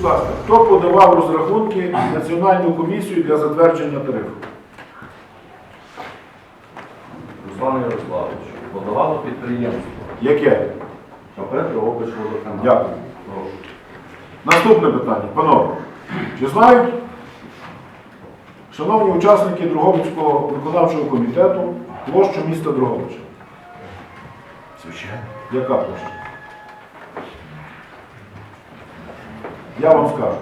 Будь ласка, хто подавав розрахунки Національну комісію для затвердження тарифу? Руслан Ярославович, подавало підприємство. Яке? КП Дрогобичводоканал. Дякую. Прошу. Наступне питання. Панове, чи знають, шановні учасники Дрогобицького виконавчого комітету, площу міста Дрогобича? Звичайно. Яка площа? Я вам скажу.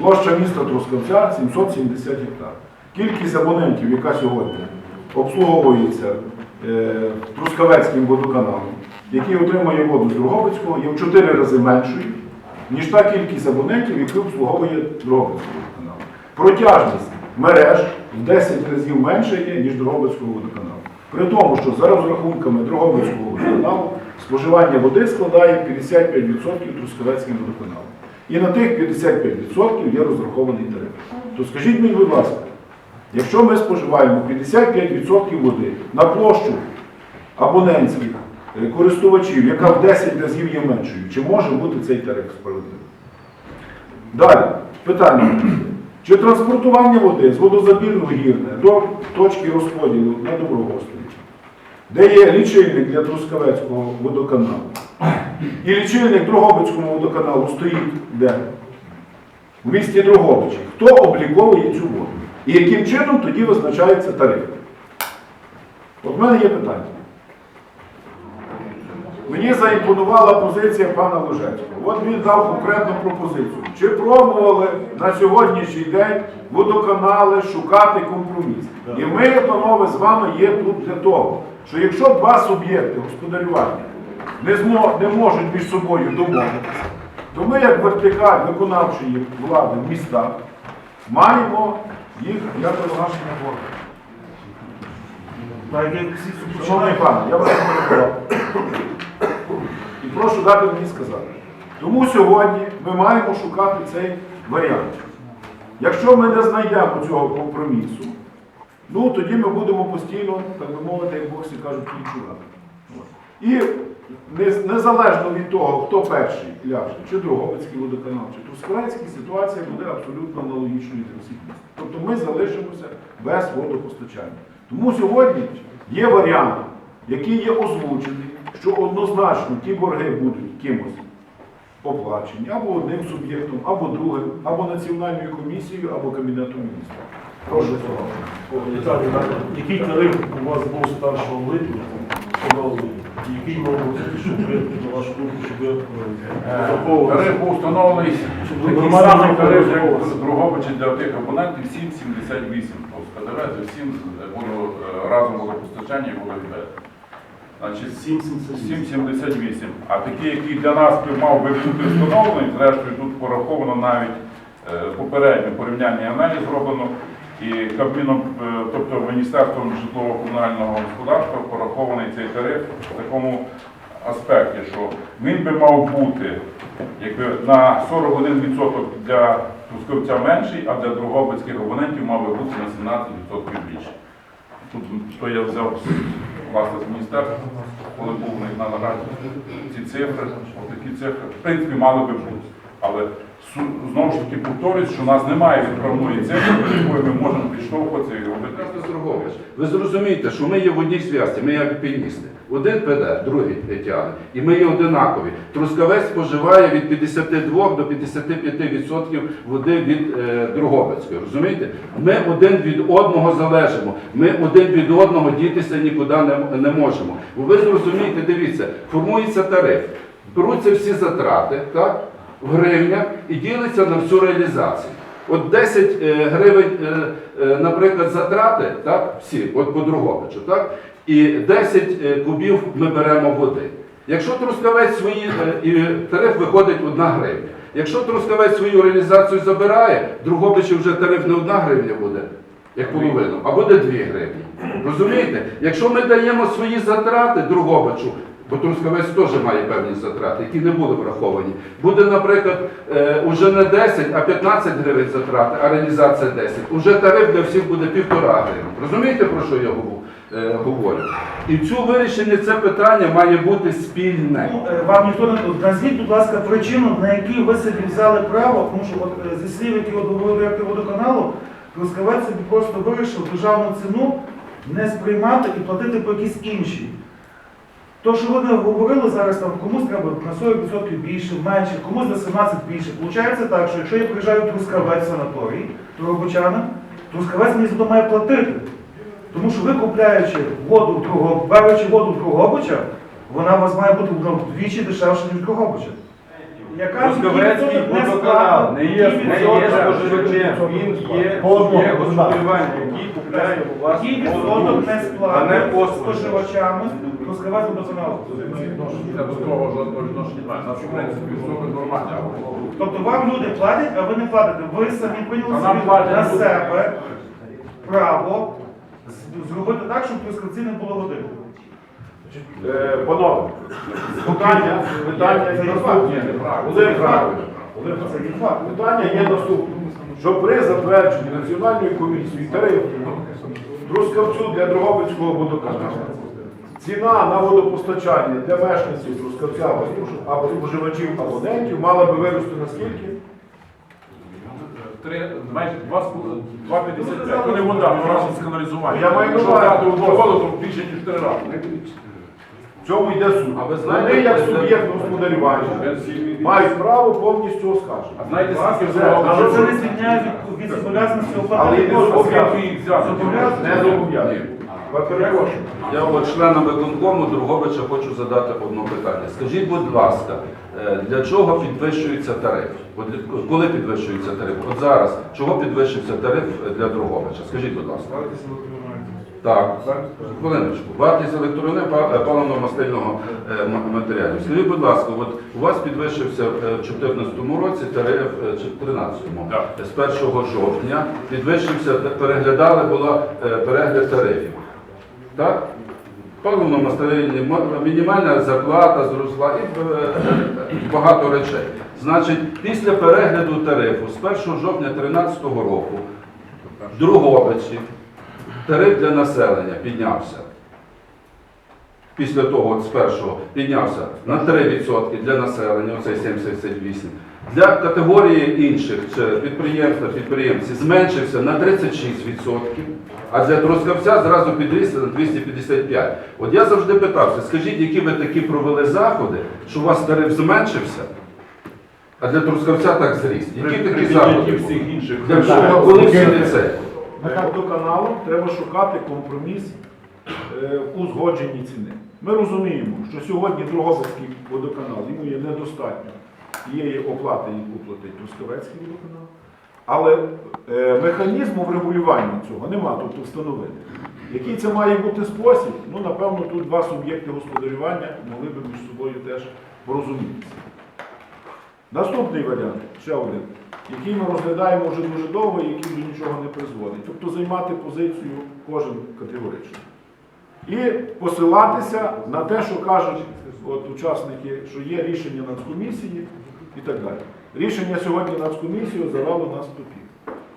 Площа міста Трускавця 770 гектар. Кількість абонентів, яка сьогодні обслуговується е, Трускавецьким водоканалом, який отримує воду з Дрогобицького, є в 4 рази меншою, ніж та кількість абонентів, які обслуговує Дрогобицький водоканал. Протяжність мереж в 10 разів менше є, ніж Дрогобицького водоканалу. При тому, що за розрахунками Дрогобицького водоканалу споживання води складає 55% Трускавецьким водоканалом. І на тих 55% є розрахований тариф. То скажіть мені, будь ласка, якщо ми споживаємо 55% води на площу абонентських е, користувачів, яка в 10 разів є меншою, чи може бути цей тариф справедливим? Далі, питання. Чи транспортування води з водозабірного гірне до точки розподілу на Доброгостові, де є лічильник для Трускавецького водоканалу, і лічильник Дрогобицькому водоканалу стоїть де? В місті Дрогобичі. Хто обліковує цю воду? І яким чином тоді визначається тариф? От в мене є питання. Мені заімпонувала позиція пана Ложецького. От він дав конкретну пропозицію. Чи пробували на сьогоднішній день водоканали шукати компроміс? І ми, панове, з вами є тут для того, що якщо два суб'єкти господарювання не, змо, не можуть між собою домовитися, то ми, як вертикаль виконавчої влади в містах, маємо їх як боргу. Так Шановний пане, я вас перебував. І прошу дати мені сказати. Тому сьогодні ми маємо шукати цей варіант. Якщо ми не знайдемо цього компромісу, ну тоді ми будемо постійно, так би мовити, як боксі кажуть, кінчувати. І незалежно від того, хто перший ляже, чи Дрогобицький водоканал, чи Трускавецький, ситуація буде абсолютно аналогічною для всіх міст. Тобто ми залишимося без водопостачання. Тому сьогодні є варіант, який є озвучений, що однозначно ті борги будуть кимось оплачені або одним суб'єктом, або другим, або національною комісією, або кабінетом міністрів. Прошу слова. Який тариф у вас був з 1 липня, який мав бути, щоб ви, на вашу думку, щоб ви е, розраховували? Тариф був встановлений Щоб такий самий тариф, як розраховувався. в для тих абонентів 7,78. Тобто ПДВ за всім було е, разом водопостачання і водовідведення. Значить, 7,78. А такий, який для нас мав би бути встановлений, зрештою тут пораховано навіть е, попередньо порівняльний аналіз зроблено. І Кабміном, е, тобто Міністерством житлово-комунального господарства порахований цей тариф в такому аспекті, що він би мав бути якби на 41% для Трускавця менший, а для Другобицьких абонентів мав би бути на 17% більше. Тут то я взяв власне з міністерства, коли був на нараді ці цифри, отакі цифри, в принципі, мали би бути. Але знову ж таки повторюсь, що у нас немає відправної цифри, до якої ми можемо підштовхуватися і робити. Ви зрозумієте, що ми є в одній зв'язці, ми є альпіністи. Один ПД, другий тягне. І ми є одинакові. Трускавець споживає від 52 до 55% води від е, Дрогобицької. Розумієте? Ми один від одного залежимо. Ми один від одного дітися нікуди не, не можемо. Бо ви зрозумієте, дивіться, формується тариф. Беруться всі затрати, так? В гривнях і ділиться на всю реалізацію. От 10 е, гривень, е, е, наприклад, затрати, так, всі, от по Другобичу, так, і 10 е, кубів ми беремо води. Якщо трускавець свої, і тариф виходить 1 гривня. Якщо трускавець свою реалізацію забирає, Другобичі вже тариф не 1 гривня буде, як половину, а буде 2 гривні. Розумієте? Якщо ми даємо свої затрати Другобичу, Бо Трускавець теж має певні затрати, які не були враховані. Буде, наприклад, е, уже не 10, а 15 гривень затрати, а реалізація 10. Уже тариф для всіх буде півтора гривень. Розумієте, про що я говорю? е. І в цю вирішення це питання має бути спільне. Ну, е, Вам ніхто не назвіть, будь ласка, причину, на якій ви собі взяли право, тому що от зі слів, які директор водоканалу, Трускавець собі просто вирішив державну ціну не сприймати і платити по якійсь іншій. То, що ви говорили зараз, там комусь треба на 40% більше, менше, комусь на 17 більше. Получається так, що якщо я приїжджаю в Трускавець санаторій, то робочанин, Трускавець мені за то має платити. Тому що ви купляючи воду в беручи воду в Другобича, вона у вас має бути вдвічі дешевше, ніж в Другобича. Яка Трускавецький водоканал не є споживачем, він є є господарювання, який купляє у вас воду, а не споживачами Трускавець водоканалу? Я до того жодного відношення немає. Нас, в принципі, все нормально. Тобто вам люди платять, а ви не платите. Ви самі прийняли собі на себе право зробити так, щоб Трускавці не було води. Е, Панове, питання, питання є наступне. Питання є наступне. Що при затвердженні Національної комісії тарифу Трускавцю для Дрогобицького водоканалу ціна на водопостачання для мешканців Трускавця або або споживачів абонентів мала би вирости на скільки? Три, майже два з половиною- 2,55. То не вода, то разом з каналізуванням. Я маю на Якщо увазі. брати одну воду, то більше, ніж три рази. В цьому йде суть. А ви знаєте, Вони як це- суб'єкт господарювання мають право повністю оскаржити. А знаєте, скільки взяв? Але це не звільняє від, від зобов'язаності Але оплати і не послуг. зобов'язаний. Їх взяти? Зобов'язаний. Не зобов'язаний. Я от членам виконкому Другобича хочу задати одне питання. Скажіть, будь ласка, е, для чого підвищується тариф? От для- Коли підвищується тариф? От зараз. Чого підвищився тариф для Другобича? Скажіть, будь ласка. Так, хвилиночку. Вартість електрони паливно-мастильного е, м- матеріалів. Скажіть, будь ласка, от у вас підвищився е, в 2014 році тариф, е, чи в 2013-му, Так. з 1 жовтня, підвищився, переглядали, була е, перегляд тарифів. Так? Паливно-мастильні, мінімальна зарплата зросла і е, багато речей. Значить, після перегляду тарифу з 1 жовтня 2013 року Другобичі тариф для населення піднявся. Після того, от з першого, піднявся на 3% для населення, оцей 78. Для категорії інших чи підприємства, підприємці зменшився на 36%, а для Трускавця зразу підрісся на 255. От я завжди питався, скажіть, які ви такі провели заходи, що у вас тариф зменшився, а для Трускавця так зріс? Які такі При заходи? були? інших. Для чого? Коли всі не це? Водоканалом треба шукати компроміс е, в узгодженні ціни. Ми розуміємо, що сьогодні Дрогобицький водоканал йому є недостатньо тієї оплати, яку платить Трускавецький водоканал. Але е, механізму врегулювання цього нема, тобто встановити. Який це має бути спосіб? Ну, напевно, тут два суб'єкти господарювання могли би між собою теж порозумітися. Наступний варіант, ще один, який ми розглядаємо вже дуже довго і який до нічого не призводить. Тобто займати позицію кожен категорично. І посилатися на те, що кажуть от, учасники, що є рішення Нацкомісії і так далі. Рішення сьогодні Нацкомісії завело нас в тупік.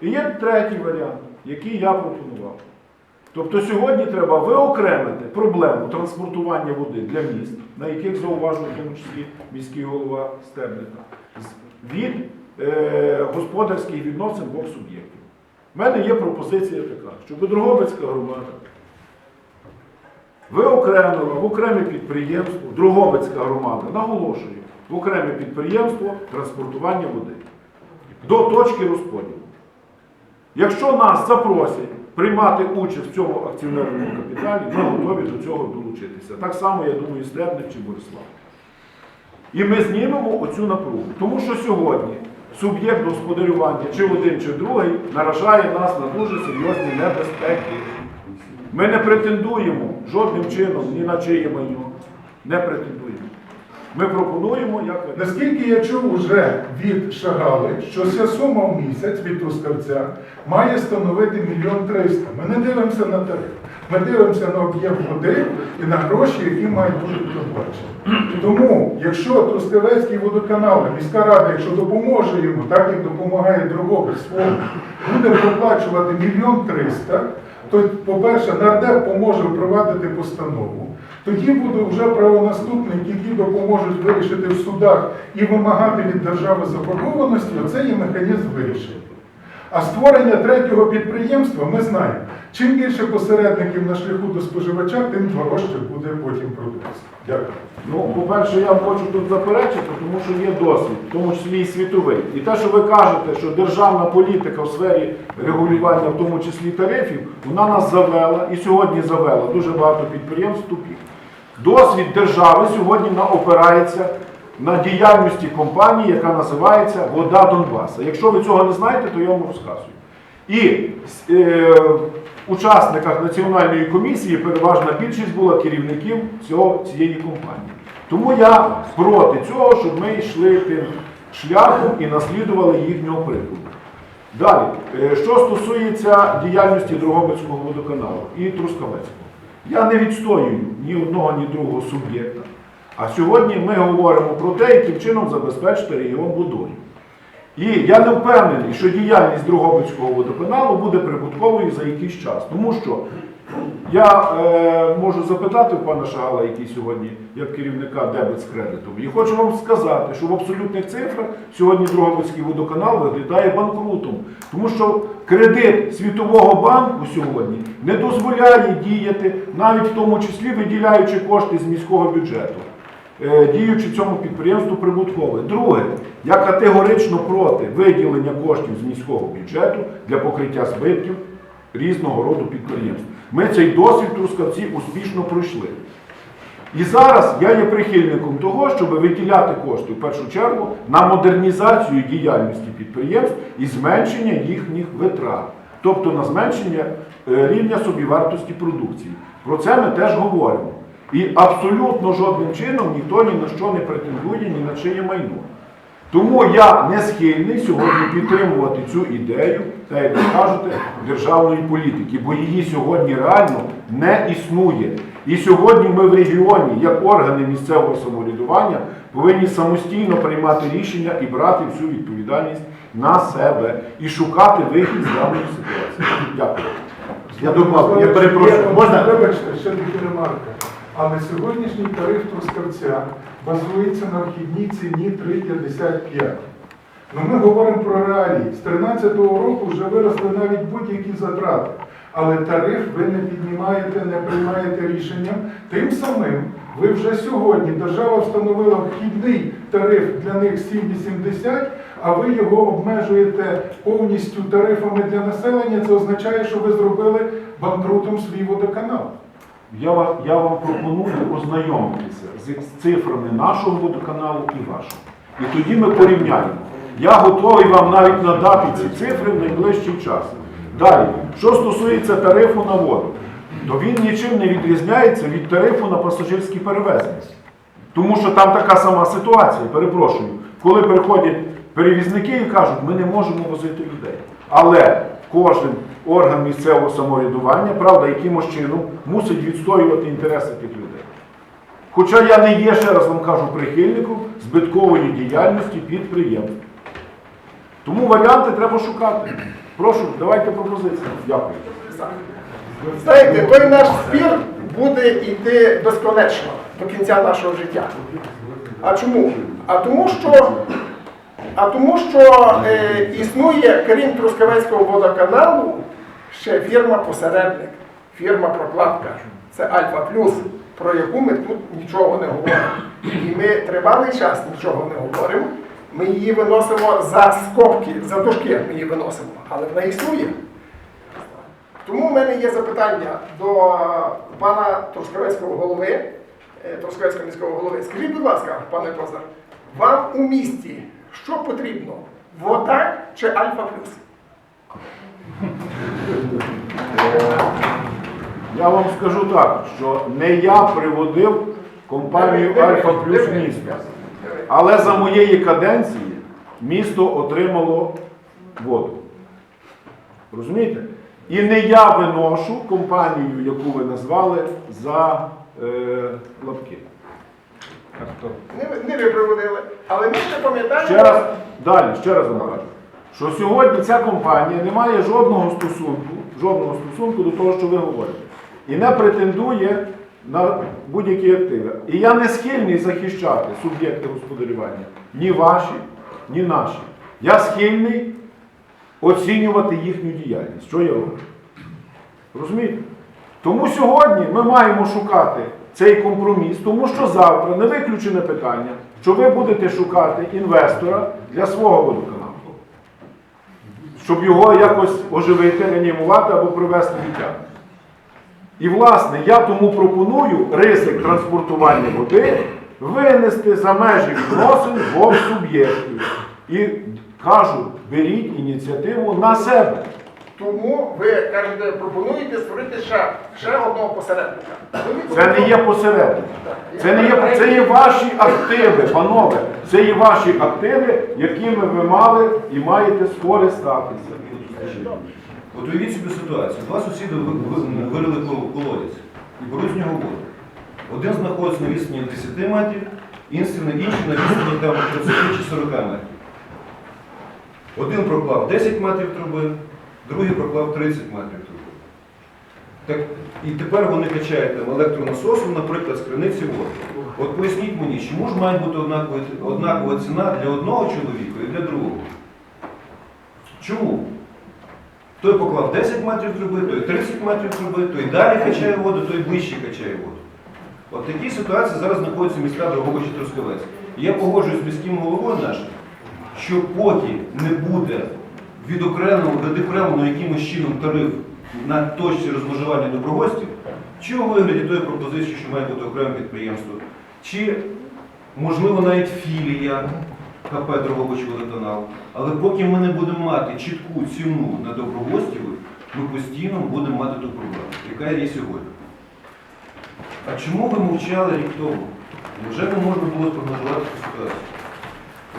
І є третій варіант, який я пропонував. Тобто сьогодні треба виокремити проблему транспортування води для міст, на яких зауважив в тому числі міський голова Стебника, від е, господарських відносин двох суб'єктів. У мене є пропозиція така, щоб Дрогобицька громада виокремила в окреме підприємство, Дрогобицька громада, наголошую, в окреме підприємство транспортування води до точки розподілу. Якщо нас запросять приймати участь в цьому акціонерному капіталі, ми готові до цього долучитися. Так само, я думаю, і Стебник чи Борислав. І ми знімемо оцю напругу. Тому що сьогодні суб'єкт господарювання, чи один, чи другий, наражає нас на дуже серйозні небезпеки. Ми не претендуємо жодним чином ні на чиє майно. Не претендуємо. Ми пропонуємо, як ви Наскільки я чув уже від Шагали, що ця сума в місяць від Трускавця має становити мільйон триста. Ми не дивимося на тариф. Ми дивимося на об'єм води і на гроші, які мають бути проплачені. Тому, якщо Трускавецький водоканал, міська рада, якщо допоможе йому, так як допомагає Дрогобич свого, буде проплачувати мільйон триста, то, по-перше, нардеп поможе впровадити постанову. Тоді буде вже правонаступник, які допоможуть вирішити в судах і вимагати від держави заборгованості, оце є механізм вирішення. А створення третього підприємства ми знаємо. Чим більше посередників на шляху до споживача, тим дорожче буде потім продукція. Дякую. Ну, по-перше, я хочу тут заперечити, тому що є досвід, в тому числі і світовий. І те, що ви кажете, що державна політика в сфері регулювання, в тому числі тарифів, вона нас завела і сьогодні завела дуже багато підприємств тупік. Досвід держави сьогодні опирається на діяльності компанії, яка називається Вода Донбаса. Якщо ви цього не знаєте, то я вам розказую. І е, учасниках національної комісії переважна більшість була керівників цього, цієї компанії. Тому я проти цього, щоб ми йшли тим шляхом і наслідували їхнього прикладу. Далі, е, що стосується діяльності Дрогобицького водоканалу і Трускавецького, я не відстоюю ні одного, ні другого суб'єкта. А сьогодні ми говоримо про те, яким чином забезпечити регіон водою. І я не впевнений, що діяльність Дрогобицького водоканалу буде прибутковою за якийсь час. Тому що я е, можу запитати пана Шагала, який сьогодні як керівника дебет з кредитом, і хочу вам сказати, що в абсолютних цифрах сьогодні Дрогобицький водоканал виглядає банкрутом. Тому що кредит Світового банку сьогодні не дозволяє діяти, навіть в тому числі виділяючи кошти з міського бюджету е, діючи цьому підприємству прибуткове. Друге, я категорично проти виділення коштів з міського бюджету для покриття збитків різного роду підприємств. Ми цей досвід Трускавці успішно пройшли. І зараз я є прихильником того, щоб виділяти кошти в першу чергу на модернізацію діяльності підприємств і зменшення їхніх витрат, тобто на зменшення е, рівня собівартості продукції. Про це ми теж говоримо. І абсолютно жодним чином ніхто ні на що не претендує, ні на чиє майно. Тому я не схильний сьогодні підтримувати цю ідею, та як ви кажете, державної політики, бо її сьогодні реально не існує. І сьогодні ми в регіоні, як органи місцевого самоврядування, повинні самостійно приймати рішення і брати всю відповідальність на себе і шукати вихід з даної ситуації. Дякую. Я добавлю, я перепрошую, можна? Вибачте, ще таки ремарка. Але сьогоднішній тариф Трускавця базується на вхідній ціні 3,55. Ну ми говоримо про реалії. З 2013 року вже виросли навіть будь-які затрати. Але тариф ви не піднімаєте, не приймаєте рішенням. Тим самим ви вже сьогодні держава встановила вхідний тариф для них 7,80, а ви його обмежуєте повністю тарифами для населення. Це означає, що ви зробили банкрутом свій водоканал. Я вам, я вам пропоную ознайомитися з цифрами нашого водоканалу і вашого. І тоді ми порівняємо. Я готовий вам навіть надати ці цифри в найближчий час. Далі, що стосується тарифу на воду, то він нічим не відрізняється від тарифу на пасажирські перевезення. Тому що там така сама ситуація, перепрошую, коли приходять перевізники і кажуть, ми не можемо возити людей. Але кожен орган місцевого самоврядування, правда, якимось чином мусить відстоювати інтереси тих людей. Хоча я не є, ще раз вам кажу, прихильником збиткової діяльності підприємств. Тому варіанти треба шукати. Прошу, давайте пропозиції. Дякую. Знаєте, той наш спір буде йти безконечно до кінця нашого життя. А чому? А тому, що, а тому, що е, існує, крім Трускавецького водоканалу, ще фірма-посередник, фірма-прокладка. Це Альфа Плюс, про яку ми тут нічого не говоримо. І ми тривалий час нічого не говоримо. Ми її виносимо за скобки, за дужки ми її виносимо, але вона існує. Тому в мене є запитання до пана Трускавецького голови, е, Трускавецького міського голови. Скажіть, будь ласка, пане Козар, вам у місті що потрібно? Вода чи Альфа Плюс? Я вам скажу так, що не я приводив компанію Альфа Плюс місто. Але за моєї каденції місто отримало воду. Розумієте? І не я виношу компанію, яку ви назвали, за е, лапки. Не, ви- не ви приводили. Але ми ще пам'ятаємо. Ще раз, далі, ще раз вам кажу, що сьогодні ця компанія не має жодного стосунку, жодного стосунку до того, що ви говорите. І не претендує на будь-які активи. І я не схильний захищати суб'єкти господарювання, ні ваші, ні наші. Я схильний оцінювати їхню діяльність. Що я роблю? Розумієте? Тому сьогодні ми маємо шукати цей компроміс, тому що завтра не виключене питання, що ви будете шукати інвестора для свого водоканалу. Щоб його якось оживити, реанімувати або привести в. І, власне, я тому пропоную ризик транспортування води винести за межі відносин двох суб'єктів. І кажу, беріть ініціативу на себе. Тому ви кажете, пропонуєте створити ще, ще одного посередника. Це не є посередник. Це не є, це є ваші активи, панове. Це є ваші активи, якими ви мали і маєте скористатися. От уявіть собі ситуацію. Два сусіди ви- ви- вирили колодязь і беруть з нього воду. Один знаходиться на відстані 10 метрів, інший на відстані там 30 чи 40 метрів. Один проклав 10 метрів труби, другий проклав 30 метрів труби. Так, і тепер вони качають там електронасосом, наприклад, з криниці воду. От поясніть мені, чому ж має бути однакова ціна для одного чоловіка і для другого? Чому? Той поклав 10 метрів труби, той 30 метрів труби, той далі качає воду, той ближче качає воду. От такі ситуації зараз знаходяться міста Дрогобич і Трускавець. Я погоджуюсь з міським головою нашим, що поки не буде відокремлено, відокремлено якимось чином тариф на точці розмежування доброгостів, чи у вигляді тої пропозиції, що має бути окреме підприємство, чи можливо навіть філія КП Дрогобич водоканал. Але поки ми не будемо мати чітку ціну на добровольців, ми постійно будемо мати ту проблему, яка є сьогодні. А чому ви мовчали рік тому? Невже не можна було спрогнозувати цю ситуацію?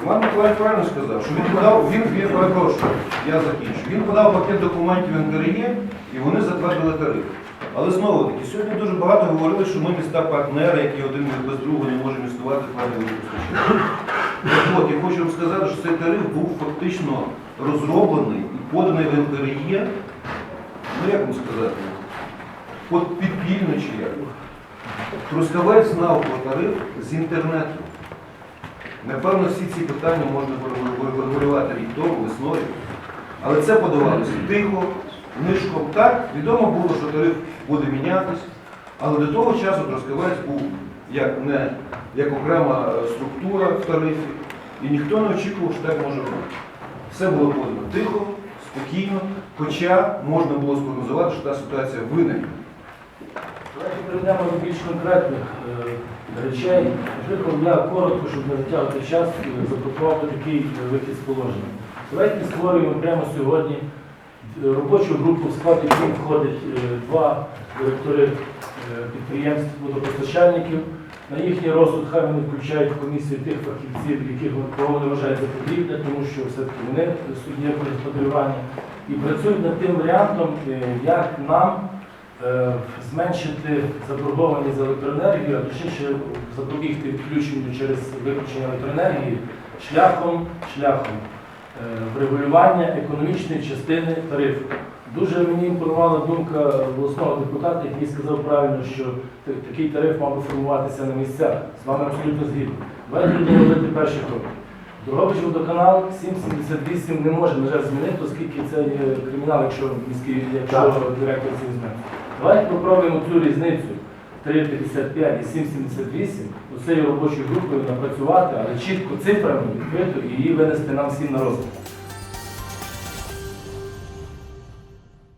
Іван Миколаївич правильно сказав, що він подав, він, він перепрошую, я закінчу. Він подав пакет документів НКРЄ і вони затвердили тариф. Але знову таки, сьогодні дуже багато говорили, що ми міста партнери, які один без другого не можемо існувати в плані водопостачання. От, я хочу вам сказати, що цей тариф був фактично розроблений і поданий в НКРЄ, ну як вам сказати, от підпільно чи як. Трускавець знав про тариф з інтернету. Напевно, всі ці питання можна врегулювати рік тому, весною. Але це подавалося тихо, нишком. Так, відомо було, що тариф буде мінятись, але до того часу Трускавець був як, не, як окрема е, структура в тарифі, і ніхто не очікував, що так може бути. Все було подано тихо, спокійно, хоча можна було спрогнозувати, що та ситуація виникне. Давайте перейдемо до більш конкретних е, речей. Наприклад, я коротко, щоб не затягувати час, е, запропонував такий вихід з положення. Давайте створюємо прямо сьогодні робочу групу, в склад якої входить е, два директори підприємств водопостачальників. На їхній розсуд хай вони включають в комісію тих фахівців, яких вони- вважають за потрібне, тому що все-таки вони судді господарювання. І працюють над тим варіантом, е, як нам е, зменшити заборгованість за електроенергію, а точніше запобігти відключенню через виключення електроенергії шляхом, шляхом е, врегулювання економічної частини тарифу. Дуже мені імпонувала думка обласного депутата, який сказав правильно, що такий тариф мав би формуватися на місцях. З вами абсолютно згідно. Будемо робити перші кроки. Дорогобич водоканал 778 не може, на жаль, змінити, оскільки це є кримінал, якщо міський, якщо директор це візьме. Давайте попробуємо цю різницю 3,55 і 7,78 оцею робочою групою напрацювати, але чітко цифрами відкрито і її винести нам всім на розгляд.